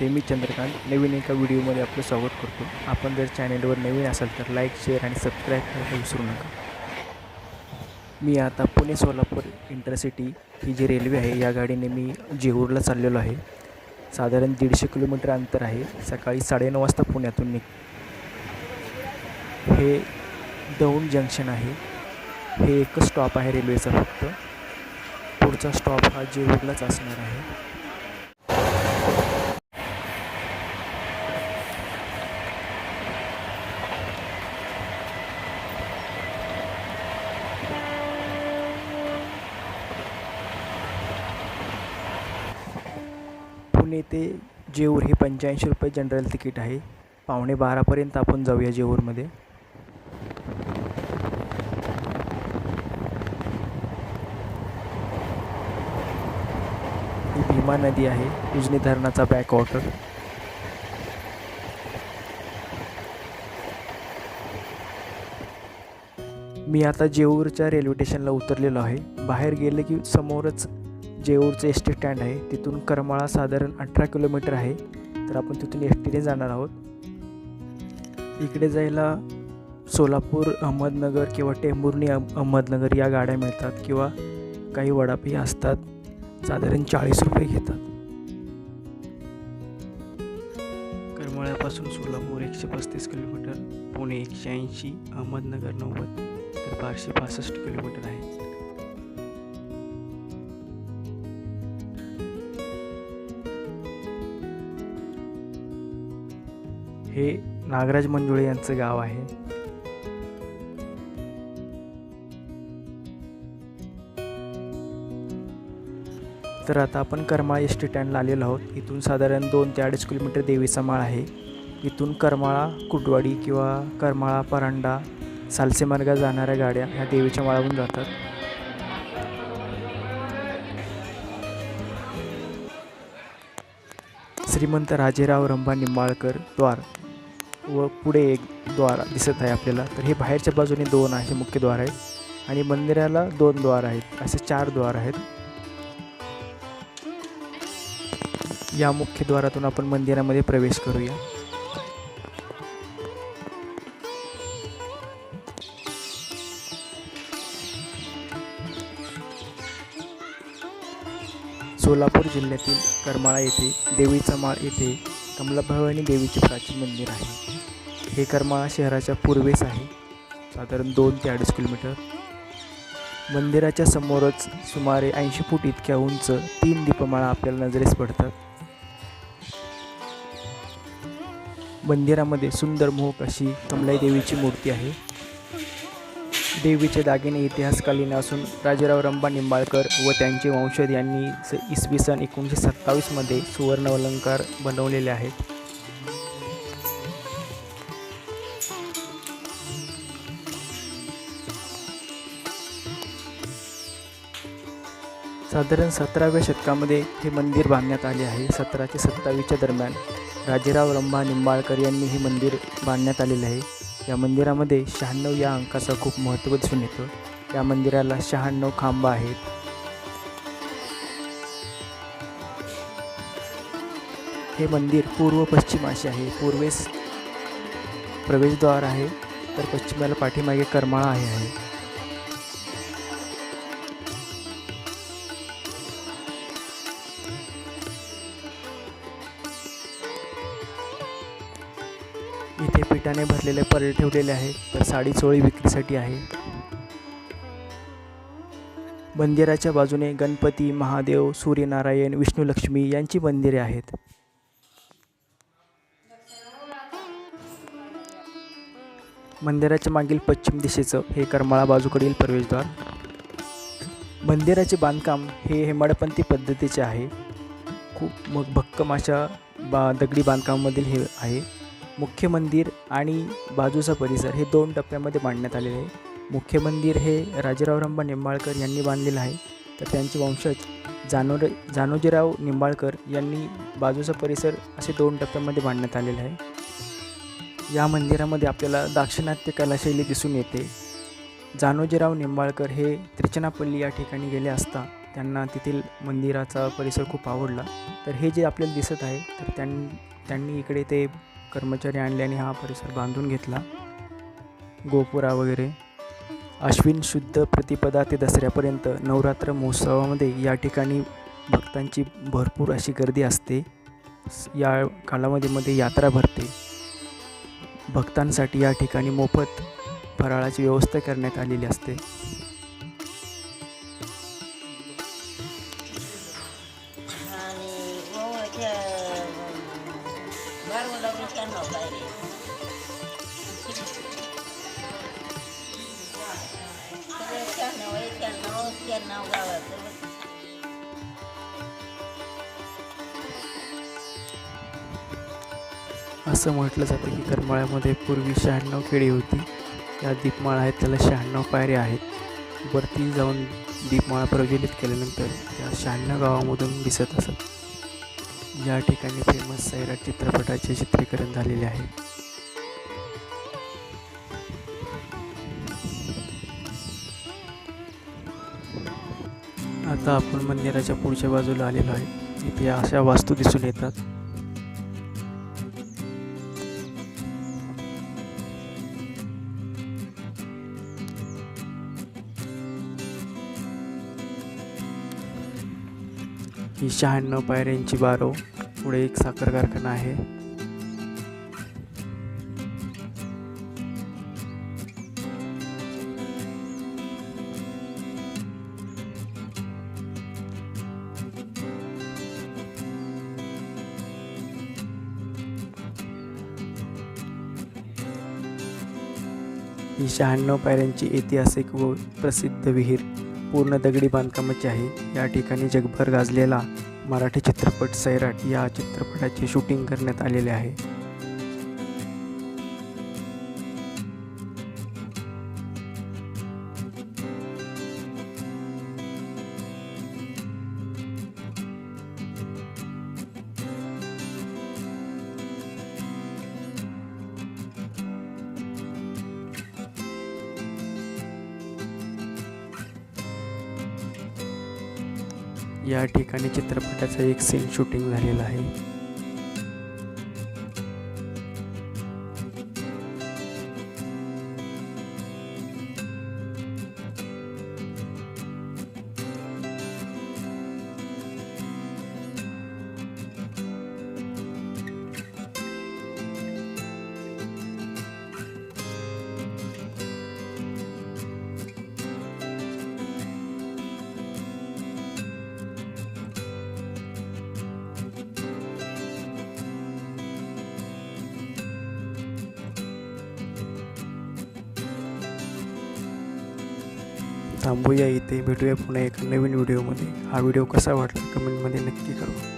नमस्ते मी चंद्रकांत. नवीन एका व्हिडिओमध्ये आपलं स्वागत करतो. आपण जर चॅनेलवर नवीन असाल तर लाईक शेअर आणि सबस्क्राईब करायला विसरू नका. मी आता पुणे सोलापूर इंटरसिटी ही जी रेल्वे आहे या गाडीने मी जेहूरला चाललेलो आहे. साधारण दीडशे किलोमीटर अंतर आहे. सकाळी साडेनऊ वाजता पुण्यातून निघ हे दौंड जंक्शन आहे. हे एकच स्टॉप आहे रेल्वेचा फक्त. पुढचा स्टॉप हा जेहूरलाच असणार आहे. पुणे ते जेऊर हे पंच्याऐंशी रुपये जनरल तिकीट आहे. पावणे बारापर्यंत आपण जाऊया जेऊरमध्ये. ही भीमा नदी आहे उजनी धरणाचा बॅकवॉटर मी आता जेऊरच्या रेल्वे स्टेशनला उतरलेलो आहे. बाहेर गेले की समोरच जेऊरचं एस टी स्टँड आहे. तिथून करमाळा साधारण अठरा किलोमीटर आहे. तर आपण तिथून एस टीने जाणार आहोत. इकडे जायला सोलापूर अहमदनगर किंवा टेंभुर्णी अहमदनगर या गाड्या मिळतात किंवा काही वडापही असतात. साधारण चाळीस रुपये घेतात. करमाळ्यापासून सोलापूर एकशे पस्तीस किलोमीटर पुणे एकशे ऐंशी अहमदनगर नव्वद तर बारशे पासष्ट किलोमीटर आहे. हे नागराज मंजुळे यांचं गाव आहे. तर आता आपण करमाळा एस टी स्टँडला आलेलो आहोत. इथून साधारण दोन ते अडीच किलोमीटर देवीचा माळ आहे. इथून करमाळा कुटवाडी किंवा करमाळा परांडा सालसेमार्गा जाणाऱ्या गाड्या ह्या देवीच्या माळावरून जातात. श्रीमंत राजेराव रंभा निंबाळकर द्वार. व पुढे एक द्वार दिसत आहे आपल्याला. तर हे बाहेरच्या बाजूने दोन असे मुख्य द्वार आहेत आणि मंदिराला दोन द्वार आहेत असे चार द्वार आहेत. या मुख्य द्वारातून आपण मंदिरामध्ये प्रवेश करूया. सोलापूर जिल्ह्यातील करमाळा येथे देवीचा माळ येथे कमलाभवानी देवीचे प्राचीन मंदिर आहे. हे करमाळा शहराच्या पूर्वेस आहे. साधारण दोन ते अडीच किलोमीटर. मंदिराच्या समोरच सुमारे ऐंशी फूट इतक्या उंच तीन दीपमाळा आपल्याला नजरेस पडतात. मंदिरामध्ये सुंदर मोहक अशी कमलाई देवीची मूर्ती आहे. देवीचे दागिने इतिहासकालीन असून राजाराव रंबा निंबाळकर व त्यांचे वंशज यांनी स इसवी सन एकोणीसशे सत्तावीसमध्ये सुवर्ण अलंकार बनवलेले आहेत. साधारण सतराव्या शतकामध्ये हे मंदिर बांधण्यात आले आहे. सतराशे सत्तावीसच्या दरम्यान राजेराव रंभा निंबाळकर यांनी हे मंदिर बांधण्यात आलेले आहे. या मंदिरामध्ये शहाण्णव या अंकाचं खूप महत्त्व दिसून येतं. या मंदिराला शहाण्णव खांब आहेत. हे मंदिर पूर्व पश्चिम असे आहे. पूर्वेस प्रवेशद्वार आहे. तर पश्चिमेला पाठीमागे करमाळा आहे. आहे भरलेले परे ठेवलेले आहेत तर साडी चोळी विक्रीसाठी आहे. मंदिराच्या बाजूने गणपती महादेव सूर्यनारायण विष्णुलक्ष्मी यांची मंदिरे आहेत. मंदिराच्या मागील पश्चिम दिशेचं हे करमाळा बाजूकडील प्रवेशद्वार. मंदिराचे बांधकाम हे हेमाडपंथी पद्धतीचे आहे. खूप मग भक्कम अशा बा दगडी बांधकामामधील हे आहे. मुख्य मंदिर आणि बाजूचा परिसर हे दोन टप्प्यामध्ये बांधण्यात आलेले आहे. मुख्य मंदिर हे राजेराव रंबा निंबाळकर यांनी बांधलेलं आहे. तर त्यांचे वंशज जानोर जानोजीराव निंबाळकर यांनी बाजूचा परिसर असे दोन टप्प्यामध्ये बांधण्यात आलेला आहे. या मंदिरामध्ये आपल्याला दाक्षिणात्य कलाशैली दिसून येते. जानोजीराव निंबाळकर हे त्रिचनापल्ली या ठिकाणी गेले असता त्यांना तेथील मंदिराचा परिसर खूप आवडला. तर हे जे आपल्याला दिसत आहे तर त्यां त्यांनी इकडे ते कर्मचारी आणले आणि हा परिसर बांधून घेतला. गोपुरा वगैरे. अश्विन शुद्ध प्रतिपदा ते दसऱ्यापर्यंत नवरात्र महोत्सवामध्ये या ठिकाणी भक्तांची भरपूर अशी गर्दी असते. या कालावधीमध्ये मध्ये यात्रा भरते. भक्तांसाठी या ठिकाणी मोफत फराळाची व्यवस्था करण्यात आलेली असते. त्यांना गावाचं असं म्हटलं जातं की करमाळ्यामध्ये पूर्वी शहाण्णव खेडी होती. या दीपमाळा आहेत त्याला शहाण्णव पायऱ्या आहेत. वरती जाऊन दीपमाळा प्रज्वलित केल्यानंतर त्या शहाण्णव गावामधून दिसत असत. या ठिकाणी फेमस सैराट चित्रपटाचे चित्रीकरण झालेले आहे. आता आपण मंदिराच्या पुढच्या बाजूला आलेलो आहे. इथे अशा वास्तू दिसून येतात. ही शहाण्णव पायऱ्यांची बारो. पुढे एक साखर कारखाना आहे. ही शहाण्णव पायऱ्यांची ऐतिहासिक व प्रसिद्ध विहीर. पूर्ण दगडी बांधकामाची आहे. या ठिकाणी जगभर गाजलेला मराठी चित्रपट सैराट या चित्रपटाचे शूटिंग करण्यात आलेले आहे. या ठिकाणी चित्रपटाचं एक सीन शूटिंग झालेलं आहे. थांबूया इथे. भेटूया पुन्हा एका नवीन व्हिडिओमध्ये. हा व्हिडिओ कसा वाटला कमेंटमध्ये नक्की कळवा.